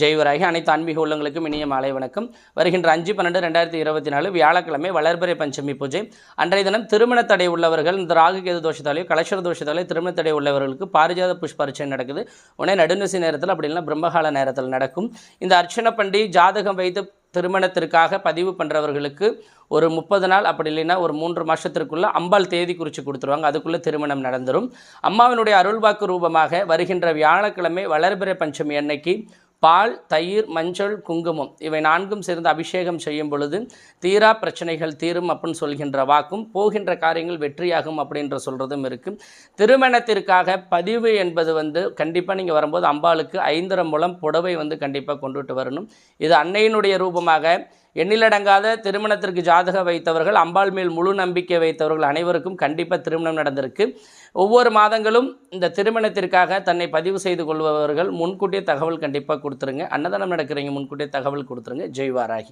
ஜெய்வராகி அனைத்து ஆன்மீக உள்ளங்களுக்கும் இனிய மாலை வணக்கம். வருகின்ற அஞ்சு பன்னெண்டு ரெண்டாயிரத்தி இருபத்தி நாலு வியாழக்கிழமை வளர்பிறை பஞ்சமி பூஜை. அன்றைய தினம் திருமண தடை உள்ளவர்கள் இந்த ராகு கேது தோஷத்தாலேயோ கலசர தோஷத்தாலேயோ திருமண தடை உள்ளவர்களுக்கு பாரிஜாத புஷ்ப அர்ச்சனை நடக்குது. உடனே நடுநிசி நேரத்தில் அப்படி இல்லைன்னா பிரம்மகால நேரத்தில் நடக்கும். இந்த அர்ச்சனை பண்டி ஜாதகம் வைத்து திருமணத்திற்காக பதிவு பண்ணுறவர்களுக்கு ஒரு முப்பது நாள் அப்படி இல்லைன்னா ஒரு மூன்று மாதத்திற்குள்ளே அம்பாள் தேதி குறித்து கொடுத்துருவாங்க. அதுக்குள்ளே திருமணம் நடந்துடும் அம்மாவினுடைய அருள்வாக்கு ரூபமாக வருகின்ற வியாழக்கிழமை வளர்பிறை பஞ்சமி அன்னைக்கு பால் தயிர் மஞ்சள் குங்குமம் இவை நான்கும் சேர்ந்து அபிஷேகம் செய்யும் பொழுது தீரா பிரச்சனைகள் தீரும் அப்படின்னு சொல்கின்ற வாக்கும் போகின்ற காரியங்கள் வெற்றியாகும் அப்படின்ற சொல்கிறதும் இருக்குது திருமணத்திற்காக பதிவு என்பது வந்து கண்டிப்பாக நீங்கள் வரும்போது அம்பாளுக்கு ஐந்தரம் மூலம் புடவை வந்து கண்டிப்பாக கொண்டுட்டு வரணும். இது அன்னையினுடைய ரூபமாக எண்ணிலடங்காத திருமணத்திற்கு ஜாதகம் வைத்தவர்கள் அம்பாள் மேல் முழு நம்பிக்கை வைத்தவர்கள் அனைவருக்கும் கண்டிப்பாக திருமணம் நடந்திருக்கு. ஒவ்வொரு மாதங்களும் இந்த திருமணத்திற்காக தன்னை பதிவு செய்து கொள்பவர்கள் முன்கூட்டியே தகவல் கண்டிப்பாக கொடுத்துருங்க. அன்னதானம் நடக்கிறீங்க முன்கூட்டியே தகவல் கொடுத்துருங்க. ஜெய்வாராகி